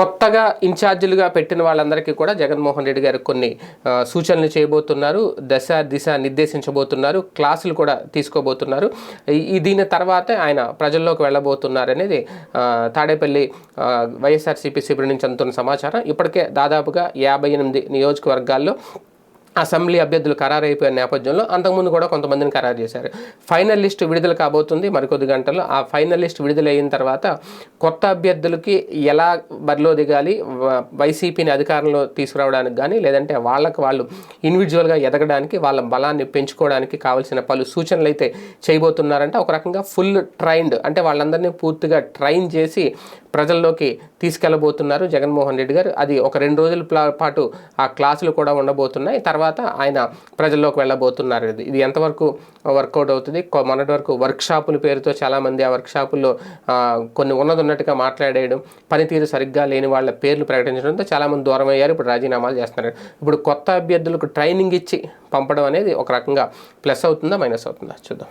కొత్తగా ఇన్ఛార్జీలుగా పెట్టిన వాళ్ళందరికీ కూడా జగన్మోహన్ రెడ్డి గారు కొన్ని సూచనలు చేయబోతున్నారు దశ దిశ నిర్దేశించబోతున్నారు క్లాసులు కూడా తీసుకోబోతున్నారు. ఈ- దీని తర్వాత ఆయన ప్రజల్లోకి వెళ్ళబోతున్నారు అనేది తాడేపల్లి వైఎస్ఆర్సీపీ శిబిరం నుంచి అందుతున్న సమాచారం. ఇప్పటికే దాదాపుగా యాభై ఎనిమిది నియోజకవర్గాల్లో అసెంబ్లీ అభ్యర్థులు ఖరారైపోయిన నేపథ్యంలో అంతకుముందు కూడా కొంతమందిని ఖరారు చేశారు. ఫైనల్ లిస్ట్ విడుదల కాబోతుంది మరికొద్ది గంటల్లో. ఆ ఫైనల్ లిస్ట్ విడుదలైన తర్వాత కొత్త అభ్యర్థులకి ఎలా బరిలో దిగాలి? వైసీపీని అధికారంలో తీసుకురావడానికి కానీ లేదంటే వాళ్ళకి వాళ్ళు ఇండివిజువల్గా ఎదగడానికి వాళ్ళ బలాన్ని పెంచుకోవడానికి కావాల్సిన పలు సూచనలు అయితే చేయబోతున్నారంటే. ఒక రకంగా ఫుల్ ట్రైన్డ్ అంటే వాళ్ళందరినీ పూర్తిగా ట్రైన్ చేసి ప్రజల్లోకి తీసుకెళ్ళబోతున్నారు జగన్మోహన్ రెడ్డి గారు. అది ఒక రెండు రోజుల పాటు ఆ క్లాసులు కూడా ఉండబోతున్నాయి. తర్వాత తర్వాత ఆయన ప్రజల్లోకి వెళ్ళబోతున్నారు. ఇది ఎంతవరకు వర్కౌట్ అవుతుంది? మొన్నటి వరకు వర్క్షాపుల పేరుతో చాలామంది ఆ వర్క్షాపుల్లో కొన్ని ఉన్నది ఉన్నట్టుగా మాట్లాడేయడం పనితీరు సరిగ్గా లేని వాళ్ళ పేర్లు ప్రకటించడంతో చాలామంది దూరం అయ్యారు ఇప్పుడు రాజీనామాలు చేస్తున్నారు. ఇప్పుడు కొత్త అభ్యర్థులకు ట్రైనింగ్ ఇచ్చి పంపడం అనేది ఒక రకంగా ప్లస్ అవుతుందా మైనస్ అవుతుందా? చూద్దాం.